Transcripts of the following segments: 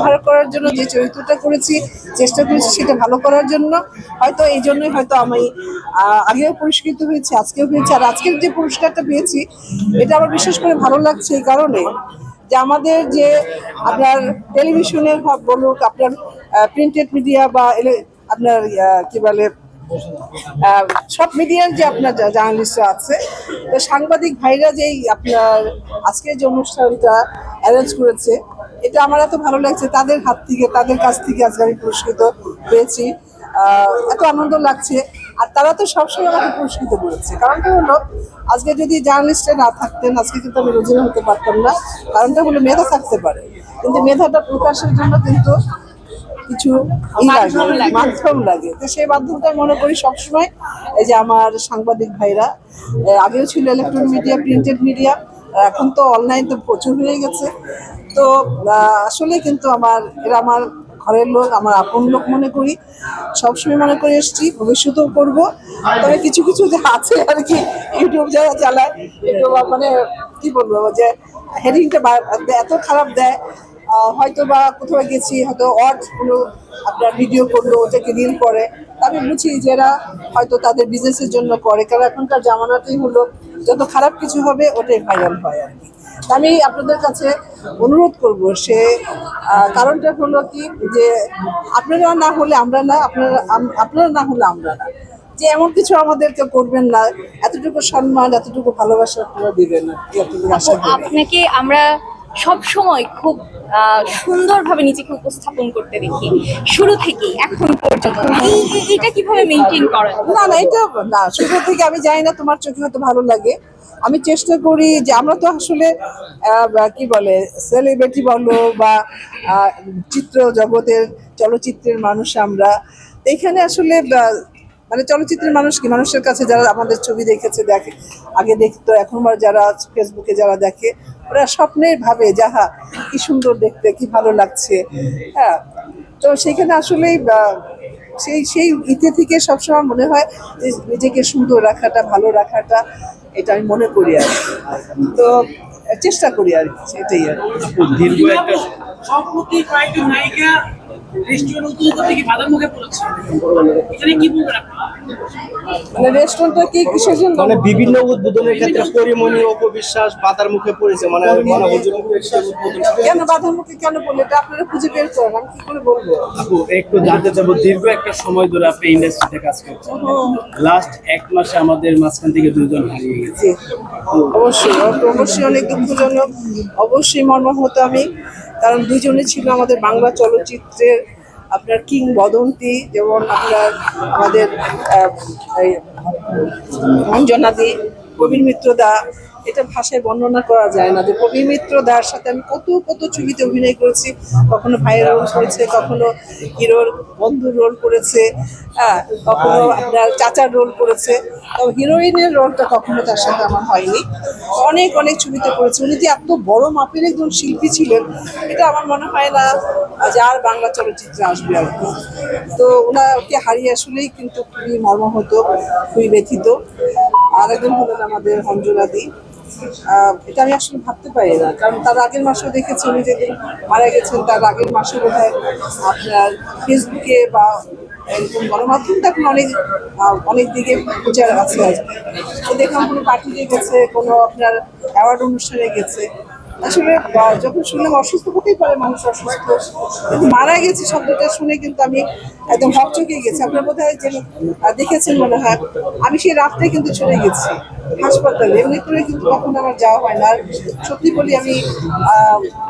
ব্যবহার করার জন্য, যে চরিত্রটা করেছি, চেষ্টা করেছি সেটা ভালো করার জন্য। হয়তো এই জন্যই হয়তো আমি আগেও পুরস্কৃত হয়েছি, আজকেও হয়েছি। আর আজকের যে পুরস্কারটা পেয়েছি, এটা আমার বিশেষ করে ভালো লাগছে এই কারণে যে আমাদের যে আপনার টেলিভিশনের হোক বলুক, আপনার প্রিন্টেড মিডিয়া বা আপনার কি বলে সব মিডিয়ার যে আপনার জার্নালিস্টরা আছে, তো সাংবাদিক ভাইরা যেই আপনার আজকের যে অনুষ্ঠানটা অ্যারেঞ্জ করেছে এটা আমার এত ভালো লাগছে তাদের হাত থেকে তাদের কাছ থেকে আজকে আমি পুরস্কৃত পেয়েছি এত আনন্দ লাগছে। আর তারা তো সবসময় আমাকে পুরস্কৃত করেছে। কারণটা হলো আজকে যদি জার্নালিস্টরা না থাকতেন আজকে কিন্তু আমি রোজিনা হতে পারতাম না। কারণটা হলো মেধা থাকতে পারে। কিন্তু মেধাটা প্রকাশের জন্য কিন্তু কিছু মাধ্যম লাগে, লাগে। মাধ্যম লাগে। তো সেই মাধ্যমটা মনে করি সবসময় এই যে আমার সাংবাদিক ভাইরা আগেও ছিল ইলেকট্রনিক মিডিয়া প্রিন্টেড মিডিয়া এখন তো অনলাইন তো প্রচুর হয়ে গেছে। তো আসলে কিন্তু আমার, এরা আমার ঘরের লোক, আমার আপন লোক মনে করি। সবসময় মনে করে এসছি, ভবিষ্যতেও করব। তবে কিছু কিছু যে আছে আর কি, ইউটিউব যারা চালায় ইউটিউব মানে কি বলব, যে হেডিংটা এত খারাপ দেয়। হয়তো বা কোথাও গেছি, হয়তো কোনো আপনার ভিডিও করল, ওটাকে রিল করে। আমি বুঝি যারা হয়তো তাদের বিজনেসের জন্য করে, কারণ এখনকার জামানাটাই হলো, যত খারাপ কিছু হবে, ওটাই ভাইরাল হয় আর কি। আমি আপনাদের কাছে অনুরোধ করব সে কারণটা হলো কি যে আপনারা না হলে আমরা না আপনারা আপনারা না হলে আমরা না। যে এমন কিছু আমাদেরকে করবেন না এতটুকু সম্মান এতটুকু ভালোবাসা আপনারা দিবেন না আপনাকে আমরা সব সময় খুব সুন্দরভাবে নিজেকে উপস্থাপন করতে দেখি। শুরু থেকেই, এখন পর্যন্ত। এই- কীভাবে মেনটেন করেন? না না, এটা না, শুরু থেকে আমি জানি না, তোমার চোখে হয়তো ভালো লাগে। আমি চেষ্টা করি যে, আমরা তো আসলে কি বলে সেলিব্রিটি বলো বা চিত্র জগতের চলচ্চিত্রের মানুষ আমরা। এখানে আসলে মানে চলচ্চিত্রের মানুষ কি? মানুষের কাছে যারা আমাদের ছবি দেখেছে, দেখে, আগে দেখতো এখন যারা ফেসবুকে যারা দেখে ওরা স্বপ্নের ভাবে যাহা কি সুন্দর দেখতে, কি ভালো লাগছে। হ্যাঁ তো সেখানে আসলেই সেই সেই ইতে থেকে সবসময় মনে হয় যে, নিজেকে সুন্দর রাখাটা, ভালো রাখাটা, এটা আমি মনে করি আর তো চেষ্টা করি আর কি সেটাই আর কি। দীর্ঘ একটা সম্প্রতি কয়েকজন নায়িকা রেস্টুরেন্ট উদ্বোধন করতে কি বাধার মুখে পড়েছে? এখানে কি বলবেন মানে রেস্টুরেন্টটা কি কিসের জন্য? মানে বিভিন্ন উদ্বোধনের ক্ষেত্রে পরিমণি অপবিশ্বাস বাধার মুখে পড়েছে মানে মানে হুজুর উদ্বোধন কেন বাধার মুখে কেন এটা আপনারা খুঁজে বের করেন আমি কি করে বলব? আপু একটু জানতে চাবো দীর্ঘ একটা সময় ধরে আপনি ইন্ডাস্ট্রিতে কাজ করছেন। লাস্ট এক মাসে আমাদের মাঝখান থেকে দুজন হারিয়ে গেছে। অবশ্যই অবশ্যই অনেক দুঃখজনক অবশ্যই মর্মাহত আমি। কারণ দুজনে ছিল আমাদের বাংলা চলচ্চিত্রের আপনার কিংবদন্তি যেমন আপনার আমাদের অঞ্জনাদি কবির মিত্র দা এটা ভাষায় বর্ণনা করা যায় না যে কবির মিত্র দার সাথে আমি কত কত ছবিতে অভিনয় করেছি, কখনো ভাইয়ের রোল করেছে, কখনো হিরোর বন্ধুর রোল করেছে হ্যাঁ কখনো আপনার চাচার রোল করেছে। হিরোইনের রোলটা কখনো তার সাথে আমার হয়নি। অনেক অনেক ছবিতে করেছে। উনি যে এত বড় মাপের একজন শিল্পী ছিলেন, এটা আমার মনে হয় না যে আর বাংলা চলচ্চিত্রে আসবে আর কি। তো ওনাকে হারিয়ে আসলেই কিন্তু খুবই মর্মাহত, খুবই ব্যথিত। আর একজন হলেন আমাদের অঞ্জনাদি। এটা আমি আসলে ভাবতে পারি না, কারণ তার আগের মাসেও দেখেছি উনি যেদিন মারা গেছেন, তার আগের মাসে বোধ আপনার ফেসবুকে বা এরকম গণমাধ্যমটা এখন অনেক অনেক দিকে প্রচার আছে আজকে তো দেখলাম কোনো পার্টিতে গেছে, কোনো আপনার অ্যাওয়ার্ড অনুষ্ঠানে গেছে। আসলে যখন শুনলাম অসুস্থ হতেই পারে মানুষ অসুস্থ, কিন্তু মারা গেছে শব্দটা শুনে কিন্তু আমি একদম হকচকে গেছি। আপনার বোধ হয় যে দেখেছেন মনে হয়, আমি সেই রাতটাই কিন্তু চলে গেছি হাসপাতালে। এমনি করে কিন্তু কখনো আমার যাওয়া হয় না। সত্যি বলি আমি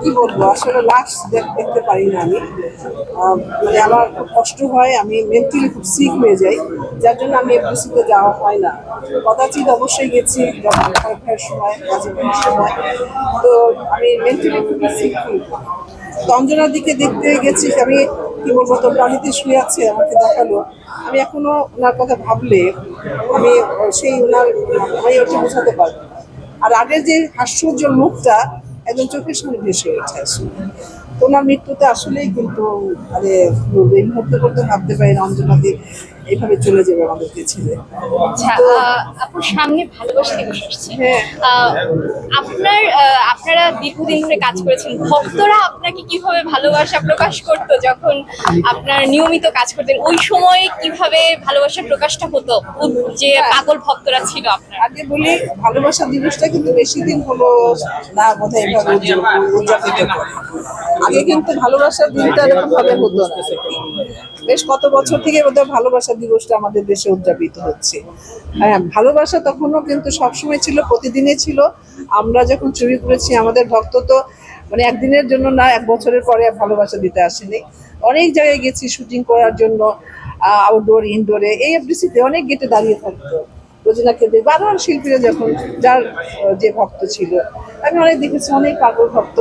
কি বলব, আসলে লাশ দেখ- দেখতে পারি না আমি। মানে আমার খুব কষ্ট হয়, আমি মেন্টালি খুব সিক হয়ে যাই। যার জন্য আমি এফডিসিতে যাওয়া হয় না। কদাচিৎ অবশ্যই গেছি খারাপ সময় কাজে সময়। তো আমি মেন্টালি খুবই সিক ফিল করি তো অঞ্জনার দিকে দেখতে গেছি আমি, কি বলব, তো বাড়িতে শুয়ে আছে, আমাকে দেখাল। আমি এখনও ওনার কথা ভাবলে, আমি সেই ওনার আমি ওটা বোঝাতে পারব। আর আগের যে হাস্যোজ্জ্বল মুখটা, একদম চোখের সামনে ভেসে ওঠে আসলে। ওনার মৃত্যুতে আসলেই কিন্তু মানে এই মুহূর্তে করতে ভাবতে পারি অঞ্জনাদি এইভাবে চলে যাবে আমাদেরকে ছেড়ে আচ্ছা আপুর সামনে ভালোবাসা দিবস আসছে। হ্যাঁ। আপনার আপনারা দীর্ঘদিন ধরে কাজ করেছেন। ভক্তরা আপনাকে কীভাবে ভালোবাসা প্রকাশ করতো যখন আপনার নিয়মিত কাজ করতেন? ওই সময়ে কীভাবে ভালোবাসার প্রকাশটা হতো? যে পাগল ভক্তরা ছিল আপনার। আগে বলি ভালোবাসা দিবসটা কিন্তু বেশি দিন হলো না বোধ হয় এইভাবে উদযাপিত করে আগে কিন্তু ভালোবাসার দিনটা এরকম ভাবে হতো না। বেশ কত বছর থেকে বোধহয় ভালোবাসা দিবসটা আমাদের দেশে উদযাপিত হচ্ছে। হ্যাঁ ভালোবাসা তখনও কিন্তু সবসময় ছিল প্রতিদিনে ছিল। আমরা যখন চুরি করেছি আমাদের ভক্ত তো মানে একদিনের জন্য না, এক বছরের পরে ভালোবাসা দিতে আসেনি। অনেক জায়গায় গেছি শুটিং করার জন্য আউটডোর ইনডোরে এই এফডিসিতে অনেক গেটে দাঁড়িয়ে থাকতো। রোজিনা বারো আর শিল্পীরা যখন, যার যে ভক্ত ছিল, আমি অনেক দেখেছি, অনেক পাগল ভক্ত।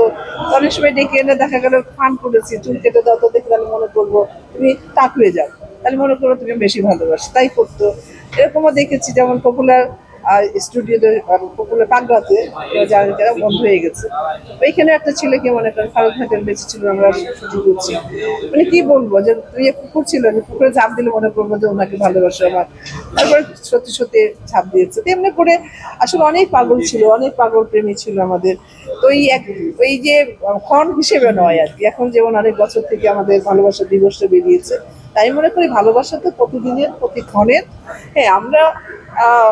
অনেক সময় ডেকে এনে দেখা গেল, ফান করেছি, চুল কেটে দাও তো, দেখে তাহলে মনে করব তুমি তাকুয়ে যাও, তাহলে মনে করব তুমি বেশি ভালোবাসো, তাই করতো। এরকমও দেখেছি, যেমন পপুলার স্টুডিওতে পপুলার পাগড়াতে যারা বন্ধ হয়ে গেছে। ওইখানে একটা ছেলেকে মনে করেন ফারুক হাটের বেঁচে ছিল, আমরা শুটিং করছি মানে কি বলব, যে তুই কুকুর ছিল পুকুরে ঝাঁপ দিলে মনে করব যে ওনাকে ভালোবাসো আমার। তারপরে সত্যি সত্যি ঝাঁপ দিয়েছে। তেমনি করে আসলে অনেক পাগল ছিল, অনেক পাগল প্রেমী ছিল আমাদের। তো এই এক ওই যে ক্ষণ হিসেবে নয় আর কি। এখন যেমন অনেক বছর থেকে আমাদের ভালোবাসা দিবসটা বেরিয়েছে তাই মনে করি ভালোবাসা তো প্রতিদিনের প্রতিক্ষণের। হ্যাঁ আমরা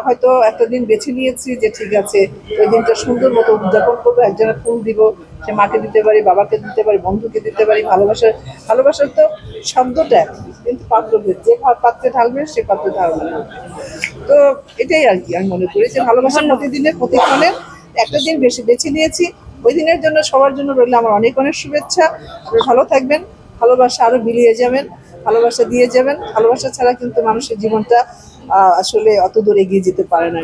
হয়তো একটা দিন বেছে নিয়েছি যে ঠিক আছে ওই দিনটা সুন্দর মতো উদযাপন করব একজনের ফুল দিব সে মাকে দিতে পারি বাবাকে দিতে পারি বন্ধুকে দিতে পারি ভালোবাসার ভালোবাসার তো শব্দটা কিন্তু পাত্রভেদ যে পাত্রে ঢালবে সে পাত্রে ঢালবে না। তো এটাই আর কি আমি মনে করি যে ভালোবাসা প্রতিদিনের প্রতিক্ষণের একটা দিন বেশি বেছে নিয়েছি ওই দিনের জন্য সবার জন্য রইল আমার অনেক অনেক শুভেচ্ছা ভালো থাকবেন ভালোবাসা আরও বিলিয়ে যাবেন। ভালোবাসা দিয়ে যাবেন। ভালোবাসা ছাড়া কিন্তু মানুষের জীবনটা আসলে অত দূর এগিয়ে যেতে পারে না।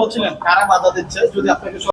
বলছিলেন কারা বাধা দিচ্ছে, যদি আপনাকে